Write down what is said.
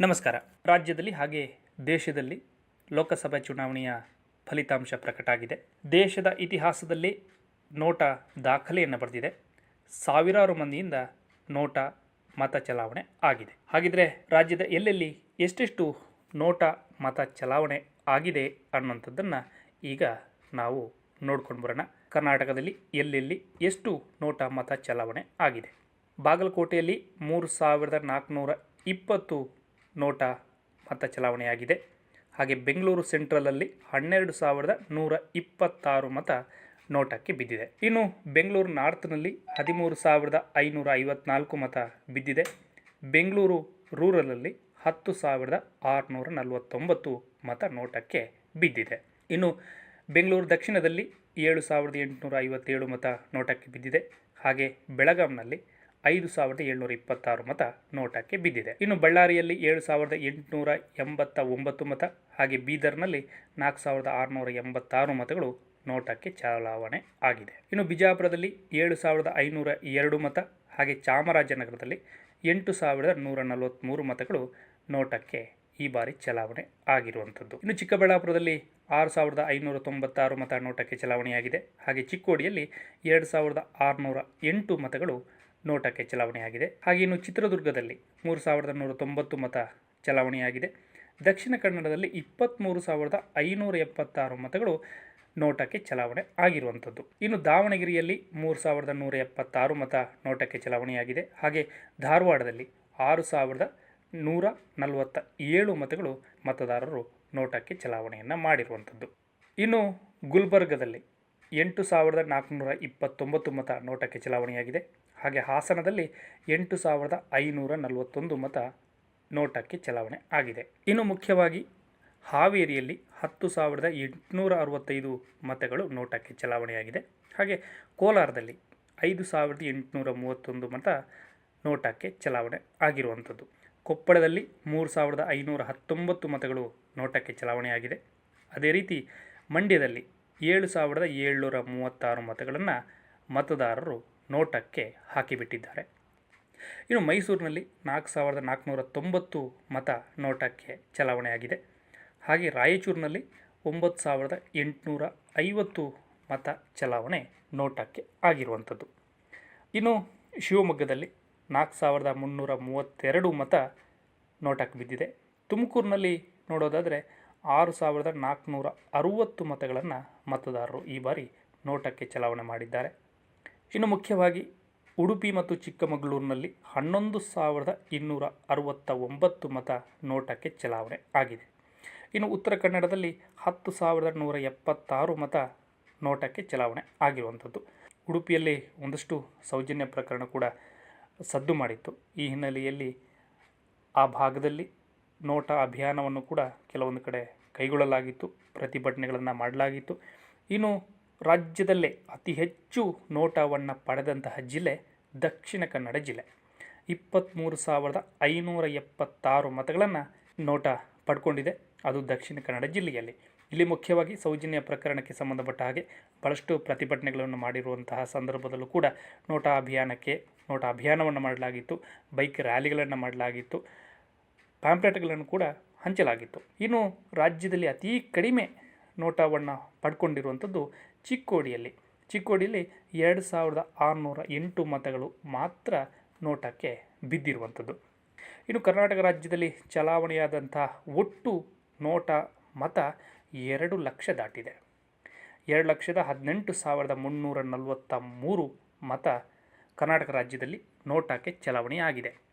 ನಮಸ್ಕಾರ. ರಾಜ್ಯದಲ್ಲಿ ಹಾಗೆ ದೇಶದಲ್ಲಿ ಲೋಕಸಭೆ ಚುನಾವಣೆಯ ಫಲಿತಾಂಶ ಪ್ರಕಟ ಆಗಿದೆ ದೇಶದ ಇತಿಹಾಸದಲ್ಲಿ ನೋಟ ದಾಖಲೆಯನ್ನು ಬರೆದಿದೆ. ಸಾವಿರಾರು ಮಂದಿಯಿಂದ ನೋಟ ಮತ ಚಲಾವಣೆ ಆಗಿದೆ. ಹಾಗಿದ್ರೆ ರಾಜ್ಯದ ಎಲ್ಲೆಲ್ಲಿ ಎಷ್ಟೆಷ್ಟು ನೋಟ ಮತ ಚಲಾವಣೆ ಆಗಿದೆ ಅನ್ನುವಂಥದ್ದನ್ನು ಈಗ ನಾವು ನೋಡ್ಕೊಂಡು ಬರೋಣ. ಕರ್ನಾಟಕದಲ್ಲಿ ಎಲ್ಲೆಲ್ಲಿ ಎಷ್ಟು ನೋಟ ಮತ ಚಲಾವಣೆ ಆಗಿದೆ. ಬಾಗಲಕೋಟೆಯಲ್ಲಿ ಮೂರು ಸಾವಿರದ ನಾಲ್ಕುನೂರ ಇಪ್ಪತ್ತು ನೋಟ ಮತ ಚಲಾವಣೆಯಾಗಿದೆ. ಹಾಗೆ ಬೆಂಗಳೂರು ಸೆಂಟ್ರಲಲ್ಲಿ ಹನ್ನೆರಡು ಸಾವಿರದ ನೂರ ಇಪ್ಪತ್ತಾರು ಮತ ನೋಟಕ್ಕೆ ಬಿದ್ದಿದೆ. ಇನ್ನು ಬೆಂಗಳೂರು ನಾರ್ತ್ನಲ್ಲಿ ಹದಿಮೂರು ಸಾವಿರದ ಐನೂರ ಐವತ್ನಾಲ್ಕು ಮತ ಬಿದ್ದಿದೆ. ಬೆಂಗಳೂರು ರೂರಲಲ್ಲಿ ಹತ್ತು ಸಾವಿರದ ಆರುನೂರ ನಲವತ್ತೊಂಬತ್ತು ಮತ ನೋಟಕ್ಕೆ ಬಿದ್ದಿದೆ. ಇನ್ನು ಬೆಂಗಳೂರು ದಕ್ಷಿಣದಲ್ಲಿ ಏಳು ಸಾವಿರದ ಎಂಟುನೂರ ಐವತ್ತೇಳು ಮತ ನೋಟಕ್ಕೆ ಬಿದ್ದಿದೆ. ಹಾಗೆ ಬೆಳಗಾಂನಲ್ಲಿ ಐದು ಸಾವಿರದ ಏಳ್ನೂರ ಇಪ್ಪತ್ತಾರು ಮತ ನೋಟಕ್ಕೆ ಬಿದ್ದಿದೆ. ಇನ್ನು ಬಳ್ಳಾರಿಯಲ್ಲಿ ಏಳು ಸಾವಿರದ ಎಂಟುನೂರ ಎಂಬತ್ತ ಒಂಬತ್ತು ಮತ ಹಾಗೆ ಬೀದರ್ನಲ್ಲಿ ನಾಲ್ಕು ಸಾವಿರದ ಆರುನೂರ ಎಂಬತ್ತಾರು ಮತಗಳು ನೋಟಕ್ಕೆ ಚಲಾವಣೆ ಆಗಿದೆ. ಇನ್ನು ಬಿಜಾಪುರದಲ್ಲಿ ಏಳು ಸಾವಿರದ ಐನೂರ ಎರಡು ಮತ ಹಾಗೆ ಚಾಮರಾಜನಗರದಲ್ಲಿ ಎಂಟು ಸಾವಿರದ ನೂರ ನಲವತ್ತ್ಮೂರು ಮತಗಳು ನೋಟಕ್ಕೆ ಈ ಬಾರಿ ಚಲಾವಣೆ ಆಗಿರುವಂಥದ್ದು. ಇನ್ನು ಚಿಕ್ಕಬಳ್ಳಾಪುರದಲ್ಲಿ ಆರು ಸಾವಿರದ ಐನೂರ ತೊಂಬತ್ತಾರು ಮತ ನೋಟಕ್ಕೆ ಚಲಾವಣೆಯಾಗಿದೆ. ಹಾಗೆ ಚಿಕ್ಕೋಡಿಯಲ್ಲಿ ಎರಡು ಸಾವಿರದ ಆರುನೂರ ಎಂಟು ಮತಗಳು ನೋಟಕ್ಕೆ ಚಲಾವಣೆಯಾಗಿದೆ. ಹಾಗೆ ಇನ್ನು ಚಿತ್ರದುರ್ಗದಲ್ಲಿ ಮೂರು ಸಾವಿರದ ನೂರ ತೊಂಬತ್ತು ಮತ ಚಲಾವಣೆಯಾಗಿದೆ. ದಕ್ಷಿಣ ಕನ್ನಡದಲ್ಲಿ ಇಪ್ಪತ್ತ್ಮೂರು ಸಾವಿರದ ಐನೂರ ಎಪ್ಪತ್ತಾರು ಮತಗಳು ನೋಟಕ್ಕೆ ಚಲಾವಣೆ ಆಗಿರುವಂಥದ್ದು. ಇನ್ನು ದಾವಣಗೆರೆಯಲ್ಲಿ ಮೂರು ಸಾವಿರದ ನೂರ ಎಪ್ಪತ್ತಾರು ಮತ ನೋಟಕ್ಕೆ ಚಲಾವಣೆಯಾಗಿದೆ. ಹಾಗೆ ಧಾರವಾಡದಲ್ಲಿ ಆರು ಸಾವಿರದ ನೂರ ನಲವತ್ತ ಏಳು ಮತಗಳು ಮತದಾರರು ನೋಟಕ್ಕೆ ಚಲಾವಣೆಯನ್ನು ಮಾಡಿರುವಂಥದ್ದು. ಇನ್ನು ಗುಲ್ಬರ್ಗದಲ್ಲಿ ಎಂಟು ಸಾವಿರದ ನಾಲ್ಕುನೂರ ಇಪ್ಪತ್ತೊಂಬತ್ತು ಮತ ನೋಟಕ್ಕೆ ಚಲಾವಣೆಯಾಗಿದೆ. ಹಾಗೆ ಹಾಸನದಲ್ಲಿ ಎಂಟು ಸಾವಿರದ ಐನೂರ ನಲವತ್ತೊಂದು ಮತ ನೋಟಕ್ಕೆ ಚಲಾವಣೆ ಆಗಿದೆ. ಇನ್ನು ಮುಖ್ಯವಾಗಿ ಹಾವೇರಿಯಲ್ಲಿ ಹತ್ತು ಸಾವಿರದ ಎಂಟುನೂರ ಅರವತ್ತೈದು ಮತಗಳು ನೋಟಕ್ಕೆ ಚಲಾವಣೆಯಾಗಿದೆ. ಹಾಗೆ ಕೋಲಾರದಲ್ಲಿ ಐದು ಸಾವಿರದ ಎಂಟುನೂರ ಮೂವತ್ತೊಂದು ಮತ ನೋಟಕ್ಕೆ ಚಲಾವಣೆ ಆಗಿರುವಂಥದ್ದು. ಕೊಪ್ಪಳದಲ್ಲಿ ಮೂರು ಸಾವಿರದ ಐನೂರ ಹತ್ತೊಂಬತ್ತು ಮತಗಳು ನೋಟಕ್ಕೆ ಚಲಾವಣೆಯಾಗಿದೆ. ಅದೇ ರೀತಿ ಮಂಡ್ಯದಲ್ಲಿ ಏಳು ಸಾವಿರದ ಏಳ್ನೂರ ಮೂವತ್ತಾರು ಮತಗಳನ್ನು ಮತದಾರರು ನೋಟಕ್ಕೆ ಹಾಕಿಬಿಟ್ಟಿದ್ದಾರೆ. ಇನ್ನು ಮೈಸೂರಿನಲ್ಲಿ ನಾಲ್ಕು ಸಾವಿರದ ನಾಲ್ಕುನೂರ ತೊಂಬತ್ತು ಮತ ನೋಟಕ್ಕೆ ಚಲಾವಣೆಯಾಗಿದೆ. ಹಾಗೆ ರಾಯಚೂರಿನಲ್ಲಿ ಒಂಬತ್ತು ಸಾವಿರದ ಎಂಟುನೂರ ಐವತ್ತು ಮತ ಚಲಾವಣೆ ನೋಟಕ್ಕೆ ಆಗಿರುವಂಥದ್ದು. ಇನ್ನು ಶಿವಮೊಗ್ಗದಲ್ಲಿ ನಾಲ್ಕು ಸಾವಿರದ ಮುನ್ನೂರ ಮೂವತ್ತೆರಡು ಮತ ನೋಟಕ್ಕೆ ಬಿದ್ದಿದೆ. ತುಮಕೂರಿನಲ್ಲಿ ನೋಡೋದಾದರೆ ಆರು ಸಾವಿರದ ನಾಲ್ಕುನೂರ ಅರುವತ್ತು ಮತಗಳನ್ನು ಮತದಾರರು ಈ ಬಾರಿ ನೋಟಕ್ಕೆ ಚಲಾವಣೆ ಮಾಡಿದ್ದಾರೆ. ಇನ್ನು ಮುಖ್ಯವಾಗಿ ಉಡುಪಿ ಮತ್ತು ಚಿಕ್ಕಮಗಳೂರಿನಲ್ಲಿ ಹನ್ನೊಂದು ಸಾವಿರದ ಇನ್ನೂರ ಅರವತ್ತ ಒಂಬತ್ತು ಮತ ನೋಟಕ್ಕೆ ಚಲಾವಣೆ ಆಗಿದೆ. ಇನ್ನು ಉತ್ತರ ಕನ್ನಡದಲ್ಲಿ ಹತ್ತು ಸಾವಿರದ ನೂರ ಎಪ್ಪತ್ತಾರು ಮತ ನೋಟಕ್ಕೆ ಚಲಾವಣೆ ಆಗಿರುವಂಥದ್ದು. ಉಡುಪಿಯಲ್ಲಿ ಒಂದಷ್ಟು ಸೌಜನ್ಯ ಪ್ರಕರಣ ಕೂಡ ಸದ್ದು ಮಾಡಿತ್ತು. ಈ ಹಿನ್ನೆಲೆಯಲ್ಲಿ ಆ ಭಾಗದಲ್ಲಿ ನೋಟ ಅಭಿಯಾನವನ್ನು ಕೂಡ ಕೆಲವೊಂದು ಕಡೆ ಕೈಗೊಳ್ಳಲಾಗಿತ್ತು. ಪ್ರತಿಭಟನೆಗಳನ್ನು ಮಾಡಲಾಗಿತ್ತು. ಇನ್ನು ರಾಜ್ಯದಲ್ಲೇ ಅತಿ ಹೆಚ್ಚು ನೋಟವನ್ನು ಪಡೆದಂತಹ ಜಿಲ್ಲೆ ದಕ್ಷಿಣ ಕನ್ನಡ ಜಿಲ್ಲೆ. ಇಪ್ಪತ್ತ್ಮೂರು ಸಾವಿರದ ಐನೂರ ಎಪ್ಪತ್ತಾರು ಮತಗಳನ್ನು ನೋಟ ಪಡ್ಕೊಂಡಿದೆ ಅದು ದಕ್ಷಿಣ ಕನ್ನಡ ಜಿಲ್ಲೆಯಲ್ಲಿ. ಇಲ್ಲಿ ಮುಖ್ಯವಾಗಿ ಸೌಜನ್ಯ ಪ್ರಕರಣಕ್ಕೆ ಸಂಬಂಧಪಟ್ಟ ಹಾಗೆ ಭಾಳಷ್ಟು ಪ್ರತಿಭಟನೆಗಳನ್ನು ಮಾಡಿರುವಂತಹ ಸಂದರ್ಭದಲ್ಲೂ ಕೂಡ ನೋಟ ಅಭಿಯಾನಕ್ಕೆ, ನೋಟ ಅಭಿಯಾನವನ್ನು ಮಾಡಲಾಗಿತ್ತು, ಬೈಕ್ ರ್ಯಾಲಿಗಳನ್ನು ಮಾಡಲಾಗಿತ್ತು ಪ್ಯಾಂಪ್ಲೆಟ್ಗಳನ್ನು ಕೂಡ ಹಂಚಲಾಗಿತ್ತು. ಇನ್ನು ರಾಜ್ಯದಲ್ಲಿ ಅತೀ ಕಡಿಮೆ ನೋಟವನ್ನು ಪಡ್ಕೊಂಡಿರುವಂಥದ್ದು ಚಿಕ್ಕೋಡಿಯಲ್ಲಿ. ಚಿಕ್ಕೋಡಿಯಲ್ಲಿ ಎರಡು ಸಾವಿರದ ಆರುನೂರ ಎಂಟು ಮತಗಳು ಮಾತ್ರ ನೋಟಕ್ಕೆ ಬಿದ್ದಿರುವಂಥದ್ದು. ಇನ್ನು ಕರ್ನಾಟಕ ರಾಜ್ಯದಲ್ಲಿ ಚಲಾವಣೆಯಾದಂಥ ಒಟ್ಟು ನೋಟ ಮತ ಎರಡು ಲಕ್ಷ ದಾಟಿದೆ. ಎರಡು ಲಕ್ಷದ ಹದಿನೆಂಟು ಸಾವಿರದ ಮುನ್ನೂರ ನಲವತ್ತ ಮೂರು ಮತ ಕರ್ನಾಟಕ ರಾಜ್ಯದಲ್ಲಿ ನೋಟಕ್ಕೆ ಚಲಾವಣೆಯಾಗಿದೆ.